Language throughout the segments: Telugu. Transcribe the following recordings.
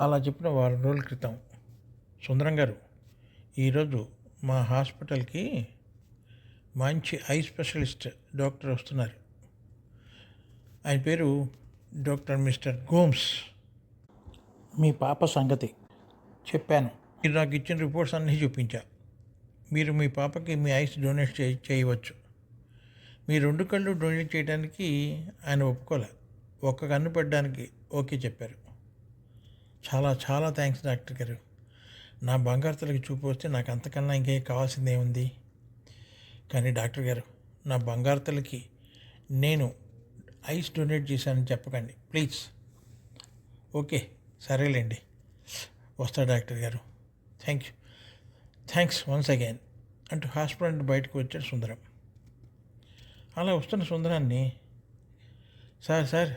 అలా చెప్పిన వారం రోజుల క్రితం. సుందరం గారు ఈరోజు మా హాస్పిటల్కి మంచి ఐ స్పెషలిస్ట్ డాక్టర్ వస్తున్నారు. ఆయన పేరు డాక్టర్ మిస్టర్ గోమ్స్. మీ పాప సంగతి చెప్పాను. మీరు నాకు ఇచ్చిన రిపోర్ట్స్ అన్నీ చూపించా. మీరు మీ పాపకి మీ ఐస్ డొనేట్ చే చేయవచ్చు. మీ రెండు కళ్ళు డొనేట్ చేయడానికి ఆయన ఒప్పుకోలే. ఒక్క కన్ను పెట్టడానికి ఓకే చెప్పారు. చాలా చాలా థ్యాంక్స్ డాక్టర్ గారు. నా బంగారు తలకి చూపు వస్తే నాకు అంతకన్నా ఇంకేం కావాల్సింది ఏముంది? కానీ డాక్టర్ గారు నా బంగారుతలకి నేను ఐస్ డొనేట్ చేశానని చెప్పకండి ప్లీజ్. ఓకే సరేలేండి. వస్తా డాక్టర్ గారు. Thank you thanks once again అంటూ హాస్పిటల్ నుండి బయటకు వచ్చాడు సుందరం. అలా వస్తున్న సుందరాన్ని సార్ సార్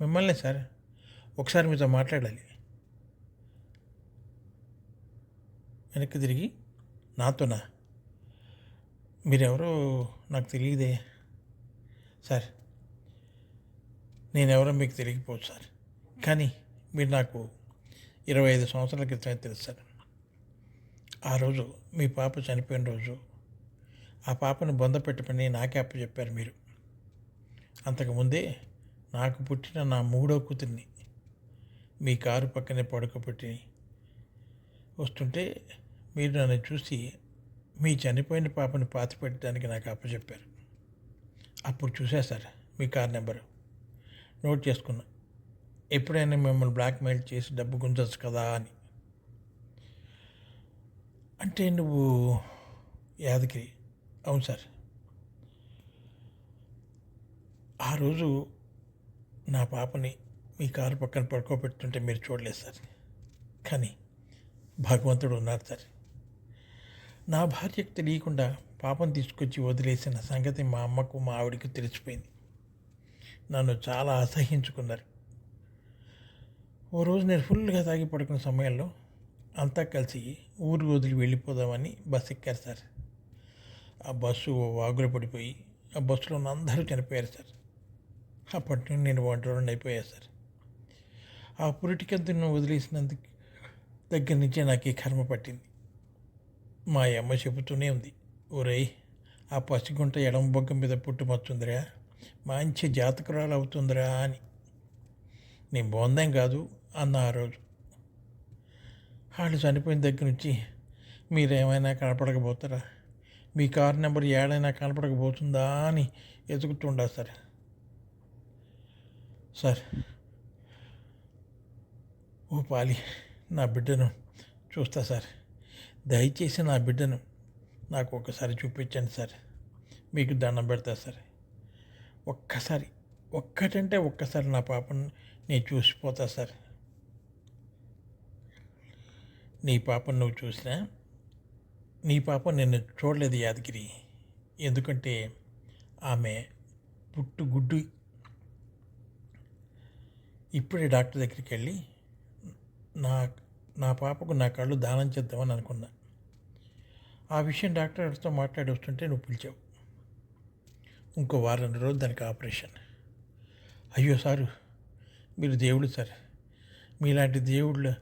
మిమ్మల్ని సార్ ఒకసారి మీతో మాట్లాడాలి. వెనక్కి తిరిగి నాతోనా? మీరెవరో నాకు తెలియదే. సార్ నేనెవరో మీకు తెలియకపోవచ్చు సార్. కానీ మీరు నాకు ఇరవై ఐదు సంవత్సరాల క్రితమే తెలుసు సార్. ఆ రోజు మీ పాప చనిపోయిన రోజు ఆ పాపను బొంద పెట్టమని నాకే అప్పచెప్పారు మీరు. అంతకుముందే నాకు పుట్టిన నా మూడో కూతుర్ని మీ కారు పక్కనే పడుకోబెట్టి వస్తుంటే మీరు నన్ను చూసి మీ చనిపోయిన పాపని పాతి పెట్టడానికి నాకు అప్పచెప్పారు. అప్పుడు చూసేశారు మీ కార్ నెంబరు. నోట్ చేసుకున్నా. ఎప్పుడైనా మిమ్మల్ని బ్లాక్మెయిల్ చేసి డబ్బు గుంజచ్చు కదా అని. అంటే నువ్వు యాదగిరి. అవును సార్. ఆ రోజు నా పాపని మీ కారు పక్కన పడుకోబెడుతుంటే మీరు చూడలేదు సార్. కానీ భగవంతుడు ఉన్నారు సార్. నా భార్యకు తెలియకుండా పాపం తీసుకొచ్చి వదిలేసిన సంగతి మా అమ్మకు మా ఆవిడికి తెలిసిపోయింది. నన్ను చాలా అసహించుకున్నారు ఓ రోజు నేను ఫుల్గా తాగి పడుకున్న సమయంలో అంతా కలిసి ఊరు వదిలి వెళ్ళిపోదామని బస్సు ఎక్కారు సార్. ఆ బస్సు వాగులు పడిపోయి ఆ బస్సులో ఉన్న అందరూ చనిపోయారు సార్. అప్పటి నుండి నేను ఒంటరి అయిపోయా సార్. ఆ పురిటికంతును వదిలేసినందుకు దగ్గర నుంచే నాకు ఈ కర్మ పట్టింది. మా అమ్మ చెబుతూనే ఉంది ఒరేయ్ ఆ పసిగుంట ఎడమ బొగ్గం మీద పుట్టుమచ్చుందిరా మంచి జాతకురాలు అవుతుందిరా అని. నేను బోందేం కాదు అన్న ఆ రోజు. వాళ్ళు చనిపోయిన దగ్గర నుంచి మీరేమైనా కనపడకపోతారా? మీ కారు నెంబర్ ఏడైనా కనపడకపోతుందా అని ఎదుగుతుండా సార్. సార్ ఓ పాలి నా బిడ్డను చూస్తా సార్. దయచేసి నా బిడ్డను నాకు ఒకసారి చూపించండి సార్. మీకు దండం పెడతా సార్. ఒక్కసారి ఒక్కటంటే ఒక్కసారి నా పాపను నేను చూసిపోతా సార్. నీ పాపను నువ్వు చూసినా నీ పాప నిన్ను చూడలేదు యాదగిరి. ఎందుకంటే ఆమె పుట్టు గుడ్డు ఇప్పుడే డాక్టర్ దగ్గరికి వెళ్ళి నా నా పాపకు నా కళ్ళు దానం చేద్దామని అనుకున్నా. ఆ విషయం డాక్టర్తో మాట్లాడి వస్తుంటే నువ్వు పిలిచావు. ఇంకో వారం రోజులు దానికి ఆపరేషన్. అయ్యో సారు మీరు దేవుడు సార్. మీలాంటి దేవుళ్ళ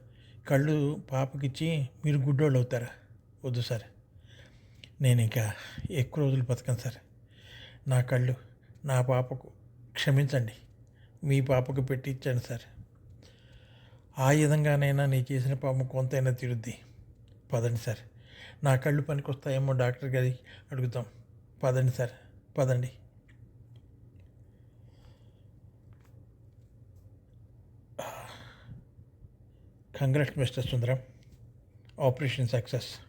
కళ్ళు పాపకిచ్చి మీరు గుడ్డోళ్ళు అవుతారా? వద్దు సార్. నేను ఇంకా ఎక్కువ రోజులు బతకను సార్. నా కళ్ళు నా పాపకు క్షమించండి. మీ పాపకు పెట్టించండి సార్. ఆ విధంగానైనా నీ చేసిన పాపం కొంతైనా తిరుద్ది. పదండి సార్. నా కళ్ళు పనికొస్తాయేమో డాక్టర్ గారికి అడుగుతాం. పదండి సార్. పదండి. Congrats mister Sundaram. Operation success.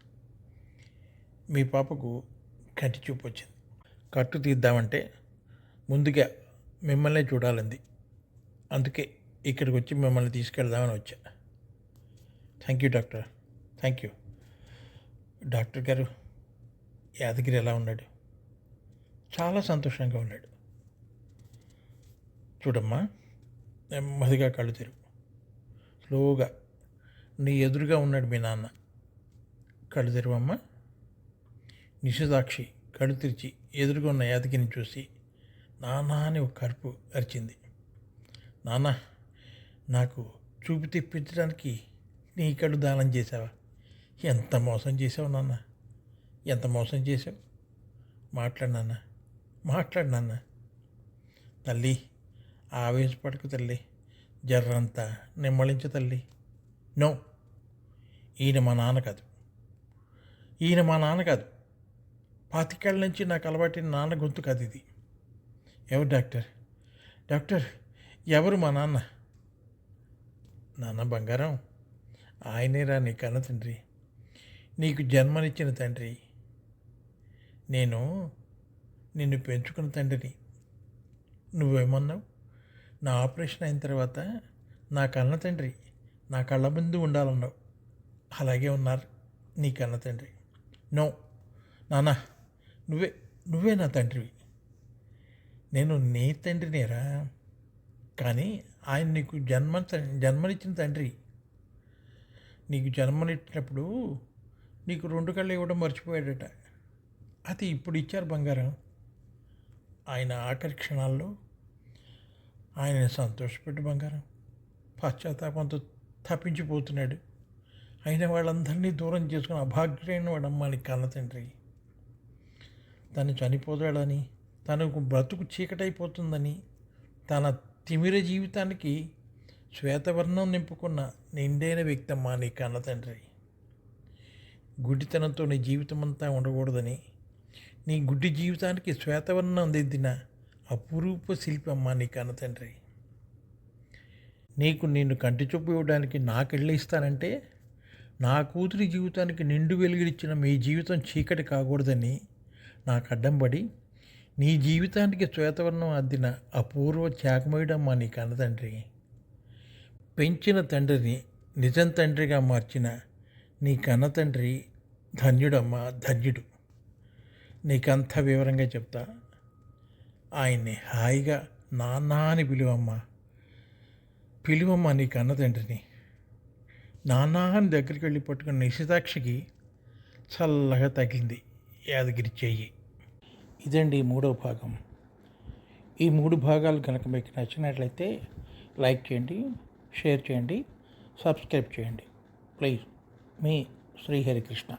మీ పాపకు కంటి చూపు వచ్చింది. కట్టు తీద్దామంటే ముందుగా మిమ్మల్నే చూడాలంది. అందుకే ఇక్కడికి వచ్చి మిమ్మల్ని తీసుకెళ్దామని వచ్చా. Thank you doctor thank you doctor గారు యాదగిరి ఎలా ఉన్నాడు? చాలా సంతోషంగా ఉన్నాడు. చూడమ్మా నెమ్మదిగా కళ్ళు తెరువు. స్లోగా నీ ఎదురుగా ఉన్నాడు మీ నాన్న. కళ్ళు తెరువమ్మా. నిషేధాక్షి కళ్ళు తెరిచి ఎదురుగా ఉన్న యాదగిరిని చూసి నాన్న అని ఒక కరుపు అరిచింది. నాన్న నాకు చూపు తెప్పించడానికి నీ కళ్ళు దానం చేసావా ఎంత మోసం చేసావు నాన్న? ఎంత మోసం చేసావు మాట్లాడినాన్న మాట్లాడినాన్న తల్లి ఆవేశపడకు తల్లి. జర్రంతా నిమ్మళించు తల్లి. నో. ఈయన మా నాన్న కాదు. ఈయన మా నాన్న కాదు. పాతికేళ్ళ నుంచి నాకు అలవాటిన నాన్న గొంతు కాదు ఇది. ఎవరు డాక్టర్? డాక్టర్ ఎవరు మా నాన్న? నాన్న బంగారం ఆయనేరా నీ కన్న తండ్రి. నీకు జన్మనిచ్చిన తండ్రి. నేను నిన్ను పెంచుకున్న తండ్రిని. నువ్వేమన్నావు? నా ఆపరేషన్ అయిన తర్వాత నా కన్న తండ్రి నా కళ్ళ ముందు ఉండాలన్నావు. అలాగే ఉన్నారు నీ కన్న తండ్రి. నో నాన్న నువ్వే నువ్వే నా తండ్రివి. నేను నీ తండ్రినేరా? కానీ ఆయన నీకు జన్మ జన్మనిచ్చిన తండ్రి. నీకు జన్మనిచ్చినప్పుడు నీకు రెండు కళ్ళు ఇవ్వడం మర్చిపోయాడట. అది ఇప్పుడు ఇచ్చారు బంగారం. ఆయన ఆఖరి క్షణాల్లో ఆయన సంతోషపెట్టు బంగారం. పశ్చాత్తాపంతో తప్పించిపోతున్నాడు. అయిన వాళ్ళందరినీ దూరం చేసుకుని అభాగ్యుడైన వాడమ్మ కన్న తండ్రి. తను చనిపోతాడని తనకు బ్రతుకు చీకటైపోతుందని తన తిమిర జీవితానికి శ్వేతవర్ణం నింపుకున్న నిండైన వ్యక్తమ్మా నీ కన్న తండ్రి. గుడ్డితనంతో నీ జీవితం అంతా ఉండకూడదని నీ గుడ్డి జీవితానికి శ్వేతవర్ణం దిద్దిన అపురూప శిల్పమ్మ నీ కన్న తండ్రి. నీకు నిన్ను కంటి చూపు ఇవ్వడానికి నాకెళ్ళి ఇస్తానంటే నా కూతురి జీవితానికి నిండు వెలుగునిచ్చిన మీ జీవితం చీకటి కాకూడదని నాకు అడ్డం పడి నీ జీవితానికి శ్వేతవర్ణం అద్దిన అపూర్వ చాకమయుడమ్మ నీ కన్నతండ్రి పెంచిన తండ్రిని నిజం తండ్రిగా మార్చిన నీ కన్నతండ్రి ధన్యుడమ్మ ధన్యుడు నీకంత వివరంగా చెప్తా. ఆయన్ని హాయిగా నాన్న అని పిలువమ్మ. పిలువమ్మ నీ కన్నతండ్రిని నాన్న అని దగ్గరికి వెళ్ళి పట్టుకున్న నిశితాక్షికి చల్లగా తగిలింది యాదగిరి చెయ్యి. ఇదండి మూడవ భాగం. ఈ మూడు భాగాలు కనుక మీకు నచ్చినట్లయితే లైక్ చేయండి షేర్ చేయండి సబ్స్క్రైబ్ చేయండి. ప్లీజ్ మీ శ్రీహరికృష్ణ.